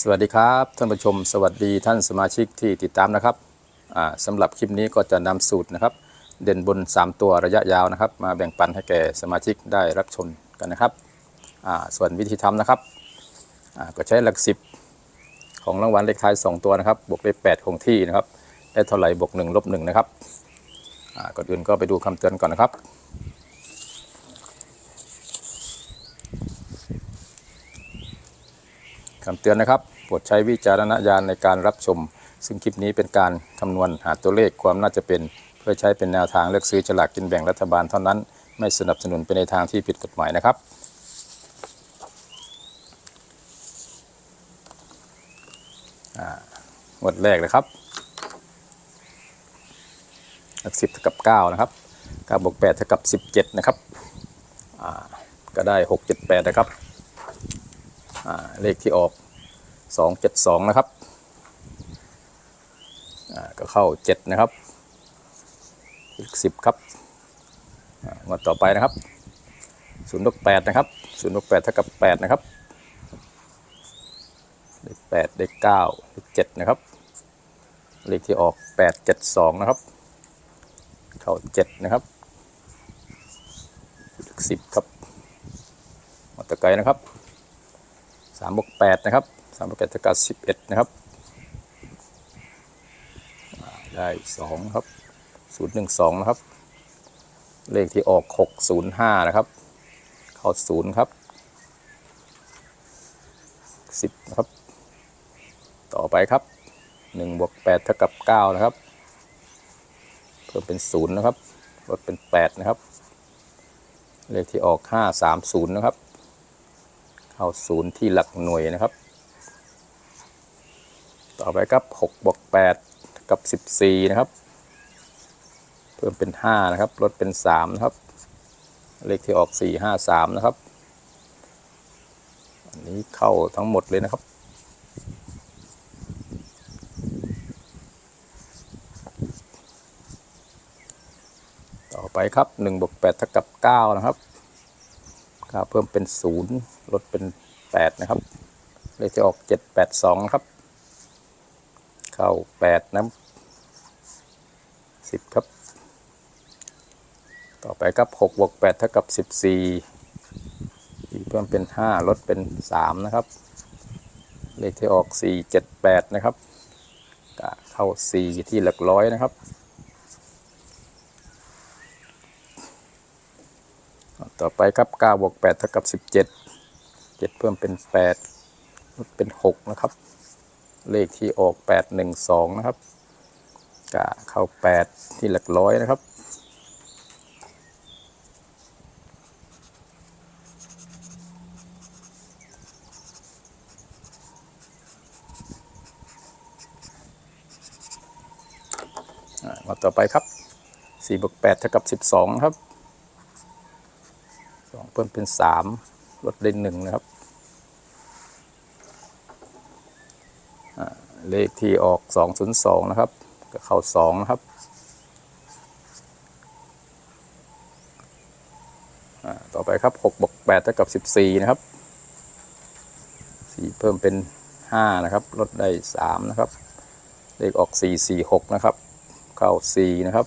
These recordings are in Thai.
สวัสดีครับท่านผู้ชม สวัสดีท่านสมาชิกที่ติดตามนะครับอ่าสำหรับคลิปนี้ก็จะนำสูตรนะครับ เด่นบน 3 ตัวระยะยาวนะครับ มาแบ่งปันให้แก่สมาชิกได้รับชมกันนะครับส่วนวิธีทำนะครับก็ใช้หลักสิบของรางวัลเลขท้าย 2 ตัวนะครับ บวกด้วย8คงที่นะครับได้เท่าไหร่บวก1ลบ1นะครับก่อนอื่นก็ไปดูคำเตือนก่อนนะครับ คำเตือนนะครับโปรดใช้วิจารณญาณในการรับชม ซึ่งคลิปนี้เป็นการคำนวณหาตัวเลขความน่าจะเป็น เพื่อใช้เป็นแนวทางเลือกซื้อฉลากกินแบ่งรัฐบาลเท่านั้น ไม่สนับสนุนไปในทางที่ผิดกฎหมายนะครับงวดแรกเลยครับหลักสิบเท่ากับ 9 นะครับ9บวก8เท่ากับ 17 นะครับก็ได้ 6 7 8 นะครับ เลขที่ออก 272 นะครับก็เข้า 7 นะครับ อีก 10 ครับอ่างวดต่อไปนะครับ0ลบ8นะครับ0ลบ8เท่ากับ 8 นะครับเลข8เลข9เลข7นะครับ เลขที่ออก872นะครับ เข้า7นะครับอีก10ครับงวดต่อไปนะครับ สามบวกแปดนะครับสามบวกแปดเท่ากับสิบเอ็ดนะครับ ได้สองครับศูนย์หนึ่งสองนะครับ เลขที่ออกหกศูนย์ห้านะครับ เข้าศูนย์ครับสิบนะครับ ต่อไปครับหนึ่งบวกแปดเท่ากับเก้านะครับ เพิ่มเป็นศูนย์นะครับลดเป็นแปดนะครับ เลขที่ออกห้าสามศูนย์นะครับ เข้าศูนย์ที่หลักหน่วยนะครับ ต่อไปครับ6บวก8กับ 14 นะครับ เพิ่มเป็น 5 นะครับ ลดเป็น 3 นะครับ เลขที่ออก 4 5 3 นะครับ อันนี้เข้าทั้งหมดเลยนะครับต่อไปครับ1บวก8เท่ากับ 9 นะครับ ค่าเพิ่มเป็น0ลดเป็น8นะครับเลขจะออก7 8 2ครับเข้า8นะ10ครับต่อไปครับ6บวก8เท่ากับ14อีกเพิ่มเป็น5ลดเป็น3นะครับ เลขที่ออก4 7 8นะครับเข้า4ที่หลักร้อยนะครับ ต่อไปครับ9บวก8เท่ากับ17 7 เพิ่มเป็น 8 ลดเป็น 6 นะครับ เลขที่ออก 8 1 2 นะครับกะเข้า 8 ที่หลักร้อยนะครับมาต่อไปครับ4บวก8เท่ากับ 12นะครับ เพิ่มเป็นสามลดได้หนึ่งนะครับ เลขที่ออกสองศูนย์สองนะครับ ก็เข้าสองนะครับต่อไปครับหกบวกแปดเท่ากับสิบสี่นะครับสี่เพิ่มเป็นห้านะครับลดได้สามนะครับ เลขออกสี่สี่หกนะครับ เข้าสี่นะครับ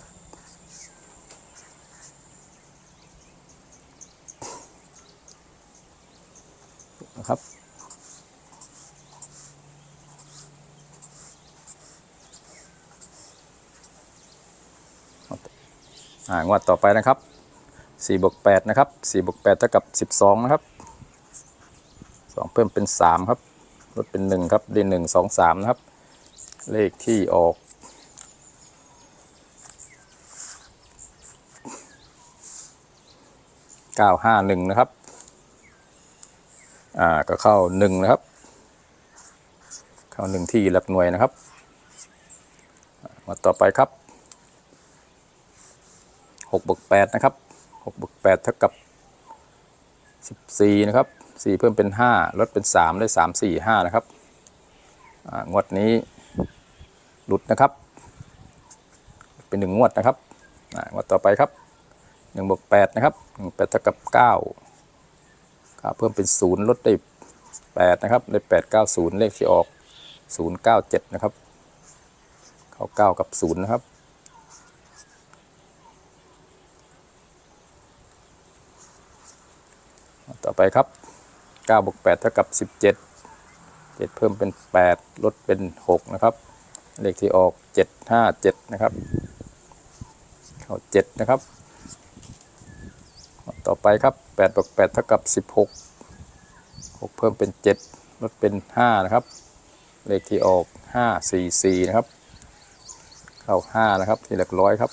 อ่า งวดต่อไปนะครับ4บวก8นะครับ4บวก8เท่ากับ 12 นะครับ 2 เพิ่มเป็น 3 ครับลดเป็น 1 ครับได้1 2 3 นะครับ เลขที่ออก 951 นะครับ อ่า ก็เข้าหนึ่งนะครับ เข้าหนึ่งที่หลักหน่วยนะครับ มาต่อไปครับ หกบวกแปดนะครับหกบวกแปดเท่ากับสิบสี่นะครับสี่เพิ่มเป็นห้าลดเป็นสามได้สามสี่ห้านะครับงวดนี้หลุดนะครับ เป็นหนึ่งงวดนะครับงวดต่อไปครับหนึ่งบวกแปดนะครับหนึ่งแปดเท่ากับเก้าเพิ่มเป็นศูนย์ลดได้ 8 นะครับ ได้ 890 เลขที่ออก 097 นะครับ เข้า 9 กับ 0 นะครับ ต่อไปครับ9บวก8เท่ากับ 17 7 เพิ่มเป็น 8 ลดเป็น 6 นะครับ เลขที่ออก 757 นะครับ เข้า 7 นะครับ ต่อไปครับ8บวก8เท่ากับ 16 6 เพิ่มเป็น 7 ลดเป็น 5 นะครับ เลขที่ออก 544 นะครับ เข้า 5 นะครับ ที่หลักร้อยครับ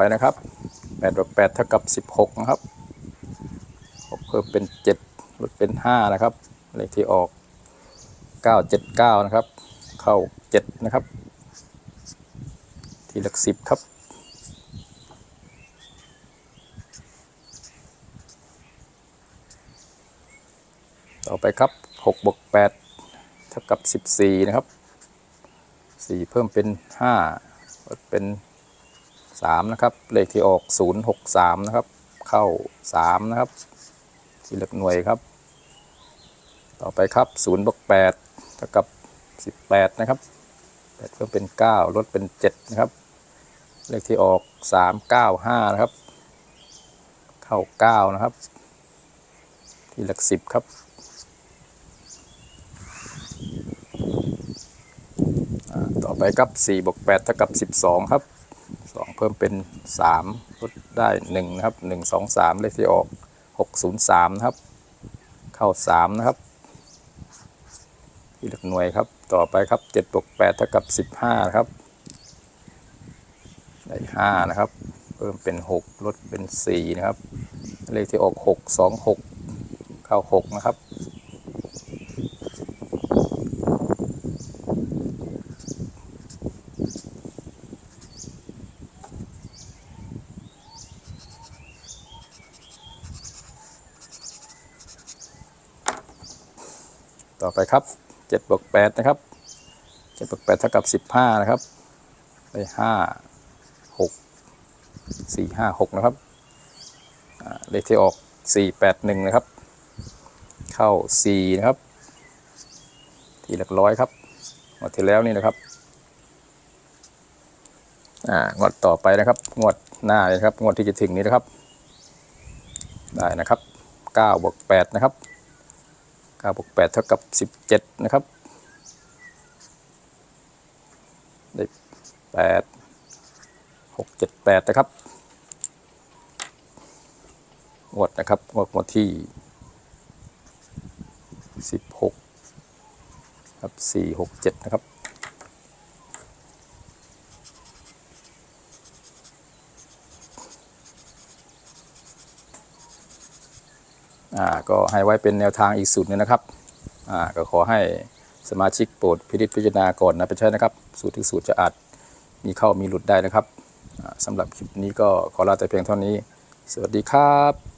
ไปนะครับ8บวก8เท่ากับ 16 นะครับเพิ่มเป็น 7 ลดเป็น 5 นะครับ เลขที่ออก 979 นะครับ เข้า 7 นะครับ ที่หลัก 10 ครับต่อไปครับ6บวก8เท่ากับ 14 นะครับ 4 เพิ่มเป็น5ลดเป็น 3 นะครับ เลขที่ออก 063 นะครับ เข้า 3 นะครับที่หลักหน่วยครับ ต่อไปครับ0บวก8เท่ากับ 18 นะครับ8เพิ่มเป็น 9 ลดเป็น 7 นะครับ เลขที่ออก 395 นะครับ เข้า 9 นะครับ ที่หลัก 10 ครับต่อไปครับ4บวก8เท่ากับ 12 ครับ 2 เพิ่มเป็น3ลดได้1นะครับ 1 2 3 เลขที่ออก 603 นะครับ เข้า 3 นะครับ ที่หลักหน่วยครับ ต่อไปครับ7บวก8เท่ากับ 15 นะครับ ได้ 5 นะครับ เพิ่มเป็น 6 ลดเป็น 4 นะครับ เลขที่ออก 6 2 6 เข้า 6 นะครับ ต่อไปครับ7บวก8นะครับ7บวก8เท่ากับ 15 นะครับได้5 6 4 5 6 นะครับเลขที่ออก 4 8 1 นะครับ เข้า 4 นะครับ ทีหลักร้อยครับงวดที่แล้วนี่นะครับงวดต่อไปนะครับ งวดหน้าเลยนะครับ งวดที่จะถึงนี้นะครับ ได้นะครับ9บวก8นะครับ 9บวก8เท่ากับ 17 นะครับ ได้ 8 6 7 8 นะครับงวดนะครับงวดวันที่ 16 ครับ 4 6 7 นะครับ อ่าก็ให้ไว้เป็นแนวทางอีกสูตรหนึงนะครับอ่าก็ขอให้สมาชิกโปรดพิจพิจารณาก่อนนะเป็นใช่นะครับ สูตรที่สูตรจะอาจมีเข้ามีหลุดได้นะครับสำหรับคลิปนี้ก็ขอลาแต่เพียงเท่านี้ สวัสดีครับ